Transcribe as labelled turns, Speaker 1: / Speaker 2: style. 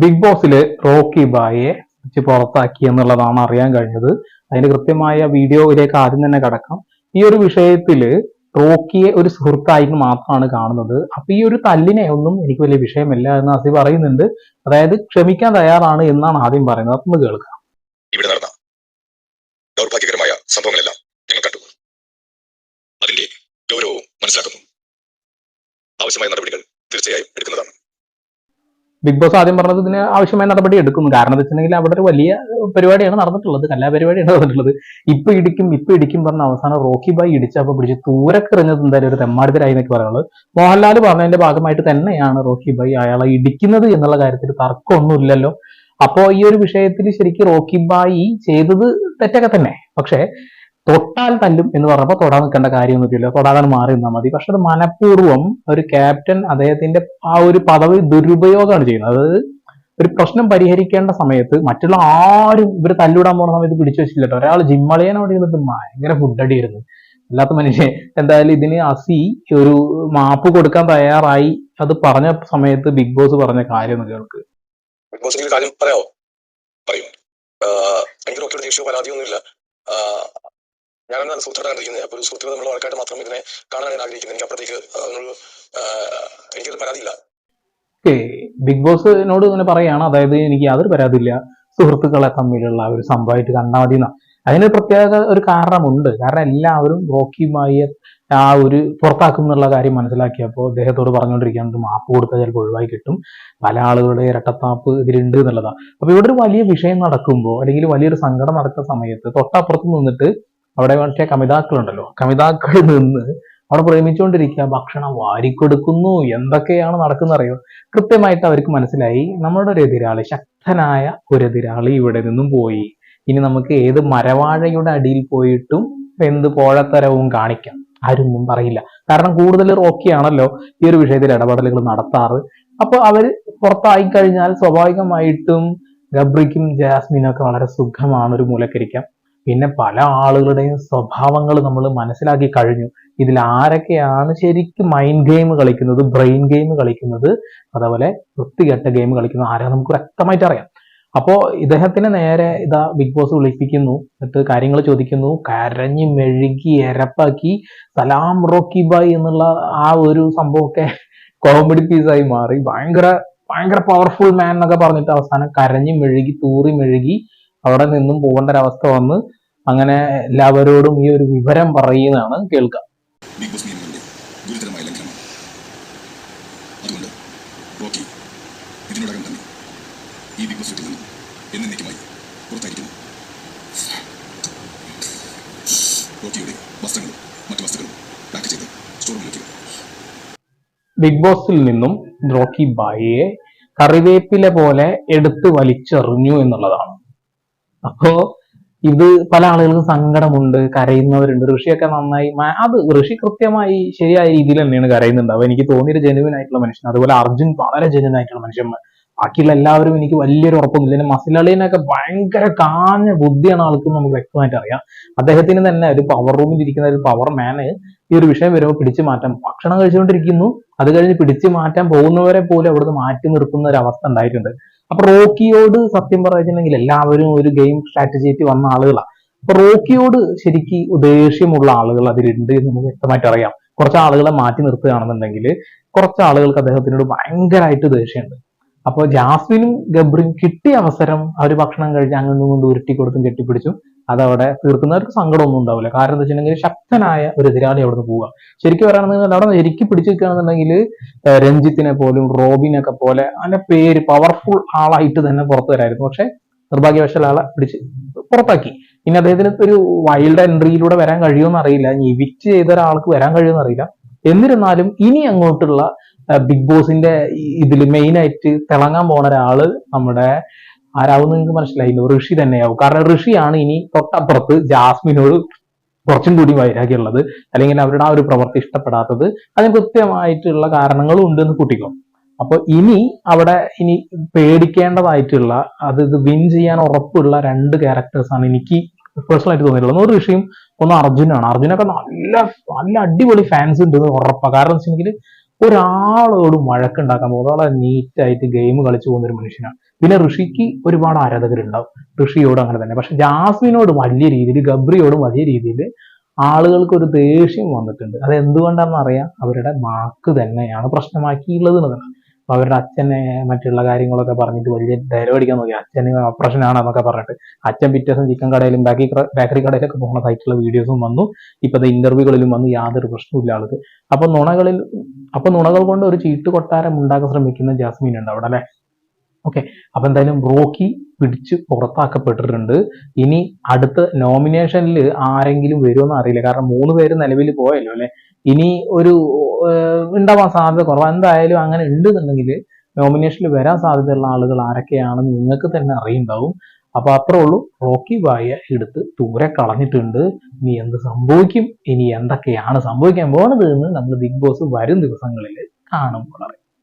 Speaker 1: Big ബോസിലെ Rocky ബായെ പുറത്താക്കി എന്നുള്ളതാണ് അറിയാൻ കഴിഞ്ഞത്. അതിന്റെ കൃത്യമായ വീഡിയോയിലേക്ക് ആദ്യം തന്നെ കടക്കാം. ഈ ഒരു വിഷയത്തിൽ റോക്കിയെ ഒരു സുഹൃത്തായിട്ട് മാത്രമാണ് കാണുന്നത്. അപ്പൊ ഈ ഒരു തല്ലിനെ ഒന്നും എനിക്ക് വലിയ വിഷയമല്ല എന്ന് അസി പറയുന്നുണ്ട്. അതായത് ക്ഷമിക്കാൻ തയ്യാറാണ് എന്നാണ് ആദ്യം പറയുന്നത്. അതൊന്ന് കേൾക്കാം.
Speaker 2: ഇവിടെ നടന്ന ദൗർഭാഗ്യകരമായ സംഭവങ്ങളെല്ലാം ഞങ്ങൾ കണ്ടു. അതിന്റെ ഗൗരവവും മനസ്സിലാക്കുന്നു. ആവശ്യമായ നടപടികൾ തീർച്ചയായും എടുക്കുന്നതാണ്.
Speaker 1: ബിഗ് ബോസ് ആദ്യം പറഞ്ഞത് ഇതിന് ആവശ്യമായ നടപടി എടുക്കുന്നു. കാരണം എന്താ വെച്ചിട്ടുണ്ടെങ്കിൽ അവിടെ ഒരു വലിയ പരിപാടിയാണ് നടന്നിട്ടുള്ളത്. കലാപരിപാടിയാണ് നടന്നിട്ടുള്ളത്. ഇപ്പൊ ഇടിക്കും ഇപ്പൊ ഇടിക്കും പറഞ്ഞ അവസാനം റോക്കി ബായി ഇടിച്ചപ്പോ പിടിച്ച് ദൂരക്കെറിഞ്ഞത് എന്തായാലും ഒരു തെമ്മാടിതരായി എന്നൊക്കെ പറയുന്നത്. മോഹൻലാൽ പറഞ്ഞതിന്റെ ഭാഗമായിട്ട് തന്നെയാണ് റോക്കി ബായി അയാളെ ഇടിക്കുന്നത് എന്നുള്ള കാര്യത്തിൽ തർക്കമൊന്നുമില്ലല്ലോ. അപ്പോ ഈ ഒരു വിഷയത്തിൽ ശരിക്കും റോക്കി ബായി ചെയ്തത് തെറ്റൊക്കെ തന്നെ. പക്ഷേ തൊട്ടാൽ തല്ലും എന്ന് പറഞ്ഞപ്പോൾ തൊടാൻ നിൽക്കേണ്ട കാര്യമൊന്നുമില്ല തൊടാതെ മാറി നിന്നാൽ മതി. പക്ഷെ അത് മനഃപൂർവം ഒരു ക്യാപ്റ്റൻ അദ്ദേഹത്തിന്റെ ആ ഒരു പദവി ദുരുപയോഗമാണ് ചെയ്യുന്നത്. അതായത് ഒരു പ്രശ്നം പരിഹരിക്കേണ്ട സമയത്ത് മറ്റുള്ള ആരും ഇവർ തല്ലിടാൻ പോകുന്ന സമയത്ത് പിടിച്ചു വെച്ചില്ല ഒരാൾ ജിമ്മളിയനോട് ഇരുന്നിട്ട് ഭയങ്കര ഫുഡടിയായിരുന്നു. അല്ലാത്ത മനുഷ്യൻ എന്തായാലും ഇതിന് അസി ഒരു മാപ്പ് കൊടുക്കാൻ തയ്യാറായി. അത് പറഞ്ഞ സമയത്ത് ബിഗ് ബോസ് പറഞ്ഞ കാര്യം ഒന്ന് കേൾക്ക്.
Speaker 2: ബിഗ് ബോസ് കാര്യം പറയാമോ? പറയും. എനിക്ക് പരാതിയൊന്നുമില്ല. ഞാനാണ് സുഹൃത്തുക്കളെ കണ്ടിരിക്കുന്നത് അപ്പൊ ഒരു സുഹൃത്തുക്കൾ നമ്മൾ ആൾക്കായിട്ട് മാത്രം ഇതിനെ ഞാൻ ആഗ്രഹിക്കുന്നത് എനിക്ക് അപ്പുറത്തേക്ക് അതിനൊരു എനിക്കൊരു പരാതിയില്ല.
Speaker 1: ബിഗ് ബോസിനോട് ഇങ്ങനെ പറയാണ്. അതായത് എനിക്ക് യാതൊരു പരാതിയില്ല. സുഹൃത്തുക്കളെ തമ്മിലുള്ള ഒരു സംഭവമായിട്ട് കണ്ടാൽ മതി അതിന് പ്രത്യേക ഒരു കാരണമുണ്ട്. കാരണം എല്ലാവരും റോക്കിയുമായി ആ ഒരു പുറത്താക്കും എന്നുള്ള കാര്യം മനസ്സിലാക്കിയപ്പോൾ അദ്ദേഹത്തോട് പറഞ്ഞുകൊണ്ടിരിക്കുന്നത് മാപ്പ് കൊടുത്താൽ ചിലപ്പോൾ ഒഴിവായി കിട്ടും. പല ആളുകളുടെ ഇരട്ടത്താപ്പ് ഇതിലുണ്ട് എന്നുള്ളതാണ് അപ്പൊ ഇവിടെ ഒരു വലിയ വിഷയം നടക്കുമ്പോൾ അല്ലെങ്കിൽ വലിയൊരു സങ്കടം നടക്കുന്ന സമയത്ത് തൊട്ടപ്പുറത്ത് നിന്നിട്ട് അവിടെ മറ്റേ കമിതാക്കളുണ്ടല്ലോ. കമിതാക്കൾ നിന്ന് അവിടെ പ്രേമിച്ചുകൊണ്ടിരിക്കുക ഭക്ഷണം വാരിക്കൊടുക്കുന്നു എന്തൊക്കെയാണ് നടക്കുന്നത് അറിയോ കൃത്യമായിട്ട് അവർക്ക് മനസ്സിലായി നമ്മുടെ ഒരു എതിരാളി ശക്തനായ ഒരു എതിരാളി ഇവിടെ നിന്നും പോയി. ഇനി നമുക്ക് ഏത് മരവാഴയുടെ അടിയിൽ പോയിട്ടും എന്ത് പോഴത്തരവും കാണിക്കാം. ആരൊന്നും പറയില്ല. കാരണം കൂടുതൽ റോക്കിയാണല്ലോ ഈ ഒരു വിഷയത്തിൽ ഇടപെടലുകൾ നടത്താറ്. അപ്പൊ അവർ പുറത്തായി കഴിഞ്ഞാൽ സ്വാഭാവികമായിട്ടും ഗബ്രിക്കും ജാസ്മിനും ഒക്കെ വളരെ സുഖമാണ് ഒരു മൂലക്കരിക്കാം. പിന്നെ പല ആളുകളുടെയും സ്വഭാവങ്ങൾ നമ്മൾ മനസ്സിലാക്കി കഴിഞ്ഞു. ഇതിൽ ആരൊക്കെയാണ് ശരിക്കും മൈൻഡ് ഗെയിം കളിക്കുന്നത് ബ്രെയിൻ ഗെയിം കളിക്കുന്നത് അതേപോലെ വൃത്തികെട്ട ഗെയിം കളിക്കുന്നത് ആരാ നമുക്ക് വ്യക്തമായിട്ട് അറിയാം. അപ്പോ ഇദ്ദേഹത്തിന് നേരെ ഇതാ ബിഗ് ബോസ് വിളിപ്പിക്കുന്നു എന്നിട്ട് കാര്യങ്ങൾ ചോദിക്കുന്നു കരഞ്ഞ് മെഴുകി എരപ്പാക്കി സലാം റോക്കി ബായ് എന്നുള്ള ആ ഒരു സംഭവമൊക്കെ കോമഡി പീസായി മാറി. ഭയങ്കര ഭയങ്കര പവർഫുൾ മാൻ എന്നൊക്കെ പറഞ്ഞിട്ട് അവസാനം കരഞ്ഞ് മെഴുകി തൂറി മെഴുകി അവിടെ നിന്നും പോകേണ്ട ഒരവസ്ഥ വന്ന് അങ്ങനെ എല്ലാവരോടും ഈ ഒരു വിവരം പറയുന്നതാണ് കേൾക്കാം.
Speaker 2: ബിഗ് ബോസ് നിയമങ്ങളുടെ ഗുരുതരമായ ലംഘനമാണ് അതുകൊണ്ട് റോക്കി ഇതിനോടകം തന്നെ ഈ ബിഗ് ബോസ് വീട്ടിൽ നിന്നും എന്നേക്കുമായി പുറത്തായിരിക്കുന്നു. റോക്കിയുടെ വസ്ത്രങ്ങളും മറ്റു വസ്തുക്കളും പാക്ക് ചെയ്ത് സ്റ്റോർ
Speaker 1: ബിഗ് ബോസിൽ നിന്നും റോക്കി ബായിയെ കറിവേപ്പില പോലെ എടുത്തു വലിച്ചെറിഞ്ഞു എന്നുള്ളതാണ്. അപ്പോ ഇത് പല ആളുകൾക്കും സങ്കടമുണ്ട് കരയുന്നവരുണ്ട്. ഋഷിയൊക്കെ നന്നായി അത് ഋഷി കൃത്യമായി ശരിയായ രീതിയിൽ തന്നെയാണ് കരയുന്നുണ്ടാവുക എനിക്ക് തോന്നിയൊരു ജെനുവിൻ ആയിട്ടുള്ള മനുഷ്യൻ അതുപോലെ അർജുൻ വളരെ ജെനുവിൻ ആയിട്ടുള്ള മനുഷ്യന്മാർ. ബാക്കിയുള്ള എല്ലാവരും എനിക്ക് വലിയൊരു ഉറപ്പൊന്നുമില്ല പിന്നെ മസിലളിനൊക്കെ ഭയങ്കര കാഞ്ഞ ബുദ്ധിയാണ് ആൾക്ക് നമുക്ക് വ്യക്തമായിട്ട് അറിയാം. അദ്ദേഹത്തിന് തന്നെ ഒരു പവർ റൂമിൽ ഇരിക്കുന്ന ഒരു പവർ മാന് ഈ ഒരു വിഷയം വരുമ്പോൾ പിടിച്ചു മാറ്റാൻ ഭക്ഷണം കഴിച്ചുകൊണ്ടിരിക്കുന്നു. അത് കഴിഞ്ഞ് പിടിച്ചു മാറ്റാൻ പോകുന്നവരെ പോലും അവിടുന്ന് മാറ്റി നിർത്തുന്ന ഒരു അവസ്ഥ ഉണ്ടായിട്ടുണ്ട്. അപ്പൊ റോക്കിയോട് സത്യം പറഞ്ഞിട്ടുണ്ടെങ്കിൽ എല്ലാവരും ഒരു ഗെയിം സ്ട്രാറ്റജിയായിട്ട് വന്ന ആളുകളാണ് അപ്പൊ റോക്കിയോട് ശരിക്ക് ഉദ്ദേശ്യമുള്ള ആളുകൾ അതിലുണ്ട് എന്ന് നമുക്ക് വ്യക്തമായിട്ട് അറിയാം. കുറച്ച് ആളുകളെ മാറ്റി നിർത്തുകയാണെന്നുണ്ടെങ്കിൽ കുറച്ച് ആളുകൾക്ക് അദ്ദേഹത്തിനോട് ഭയങ്കരമായിട്ട് ദേഷ്യമുണ്ട്. അപ്പോൾ ജാസ്മിനും ഗബ്രിയും കിട്ടിയ അവസരം അവർ ഭക്ഷണം കഴിച്ച് അങ്ങോട്ടും കൊണ്ട് ഉരുട്ടി കൊടുത്തും കെട്ടിപ്പിടിച്ചും അതവിടെ തീർക്കുന്നവർക്ക് സങ്കടമൊന്നും ഉണ്ടാവില്ല. കാരണം എന്താ വെച്ചിട്ടുണ്ടെങ്കിൽ ശക്തനായ ഒരു എതിരാളി അവിടെ പോവുക. ശരിക്കും പറയുകയാണെന്നുണ്ടെങ്കിൽ അവിടെ ശരിക്കും പിടിച്ചു നിൽക്കുകയാണെന്നുണ്ടെങ്കിൽ രഞ്ജിത്തിനെ പോലും റോബിനൊക്കെ പോലെ അതിന്റെ പേര് പവർഫുൾ ആളായിട്ട് തന്നെ പുറത്തു വരായിരുന്നു. പക്ഷെ നിർഭാഗ്യവശാൽ ആളെ പിടിച്ച് പുറത്താക്കി. ഇനി അദ്ദേഹത്തിന് ഒരു വൈൽഡ് എൻട്രിയിലൂടെ വരാൻ കഴിയുമെന്ന് അറിയില്ല. ഇനി ഇവിക്റ്റ് ചെയ്ത ഒരാൾക്ക് വരാൻ കഴിയുമെന്ന് അറിയില്ല. എന്നിരുന്നാലും ഇനി അങ്ങോട്ടുള്ള ബിഗ് ബോസിന്റെ ഇതിൽ മെയിൻ ആയിട്ട് തിളങ്ങാൻ പോണ ഒരാൾ നമ്മുടെ ആരാവും നിങ്ങൾക്ക് മനസ്സിലായില്ലോ? ഋഷി തന്നെയാവും. കാരണം ഋഷിയാണ് ഇനി തൊട്ടപ്പുറത്ത് ജാസ്മിനോട് കുറച്ചും കൂടി വൈരാഗ്യമുള്ളത്. അല്ലെങ്കിൽ അവരുടെ ആ ഒരു പ്രവൃത്തി ഇഷ്ടപ്പെടാത്തത്. അതിന് കൃത്യമായിട്ടുള്ള കാരണങ്ങളും ഉണ്ടെന്ന് കൂട്ടിക്കോ. അപ്പൊ ഇനി അവിടെ ഇനി പേടിക്കേണ്ടതായിട്ടുള്ള അത് ഇത് വിൻ ചെയ്യാൻ ഉറപ്പുള്ള രണ്ട് ക്യാരക്ടേഴ്സാണ് എനിക്ക് പേഴ്സണൽ ആയിട്ട് തോന്നിയിട്ടുള്ളത്. ഒരു ഋഷിയും ഒന്ന് അർജുനാണ്. അർജുനൊക്കെ നല്ല നല്ല അടിപൊളി ഫാൻസ് ഉണ്ട് എന്ന് ഉറപ്പാണ് കാരണം വെച്ചിട്ടുണ്ടെങ്കിൽ ഒരാളോട് വഴക്കുണ്ടാക്കാൻ പോകുന്നത് നീറ്റായിട്ട് ഗെയിം കളിച്ചു പോകുന്ന ഒരു മനുഷ്യനാണ്. പിന്നെ ഋഷിക്ക് ഒരുപാട് ആരാധകരുണ്ടാവും. ഋഷിയോട് അങ്ങനെ തന്നെ. പക്ഷെ ജാസ്മിനോട് വലിയ രീതിയിൽ ഗബ്രിയോടും വലിയ രീതിയിൽ ആളുകൾക്ക് ഒരു ദേഷ്യം വന്നിട്ടുണ്ട്. അത് എന്തുകൊണ്ടാണെന്ന് അറിയാം? അവരുടെ വാക്ക് തന്നെയാണ് പ്രശ്നമാക്കിയുള്ളത് എന്നതാണ് അപ്പൊ അവരുടെ അച്ഛനെ മറ്റുള്ള കാര്യങ്ങളൊക്കെ പറഞ്ഞിട്ട് വലിയ ധൈര്യം അടിക്കാൻ നോക്കി. അച്ഛന് ഓപ്പറേഷൻ ആണെന്നൊക്കെ പറഞ്ഞിട്ട് അച്ഛൻ പിറ്റേ ദിവസം ചിക്കൻ കടയിലും ബേക്കറി ബേക്കറി കടയിലൊക്കെ പോകുന്നതായിട്ടുള്ള വീഡിയോസും വന്നു. ഇപ്പോഴത്തെ ഇന്റർവ്യൂകളിലും വന്നു. യാതൊരു പ്രശ്നമില്ല ആൾക്ക്. അപ്പൊ നുണകളിൽ അപ്പൊ നുണകൾ കൊണ്ട് ഒരു ചീട്ട് കൊട്ടാരം ഉണ്ടാക്കാൻ ശ്രമിക്കുന്ന ജാസ്മിൻ ഉണ്ട് അവിടെ അല്ലെ? ഓക്കെ അപ്പൊ എന്തായാലും റോക്കി പിടിച്ച് പുറത്താക്കപ്പെട്ടിട്ടുണ്ട്. ഇനി അടുത്ത നോമിനേഷനിൽ ആരെങ്കിലും വരുമെന്ന് അറിയില്ല. കാരണം മൂന്ന് പേര് നിലവിൽ പോയല്ലോ അല്ലെ? ഇനി ഒരു ഉണ്ടാവാൻ സാധ്യത കുറവാണ് എന്തായാലും അങ്ങനെ ഉണ്ടെന്നുണ്ടെങ്കിൽ നോമിനേഷനിൽ വരാൻ സാധ്യതയുള്ള ആളുകൾ ആരൊക്കെയാണെന്ന് നിങ്ങൾക്ക് തന്നെ അറിയുണ്ടാവും. അപ്പൊ അത്രേ ഉള്ളൂ. റോക്കി ബായ എടുത്ത് ദൂരെ കളഞ്ഞിട്ടുണ്ട്. ഇനി എന്ത് സംഭവിക്കും? ഇനി എന്തൊക്കെയാണ് സംഭവിക്കാൻ പോകുന്നത് എന്ന് നമ്മൾ ബിഗ് ബോസ് വരും ദിവസങ്ങളിൽ കാണുമ്പോൾ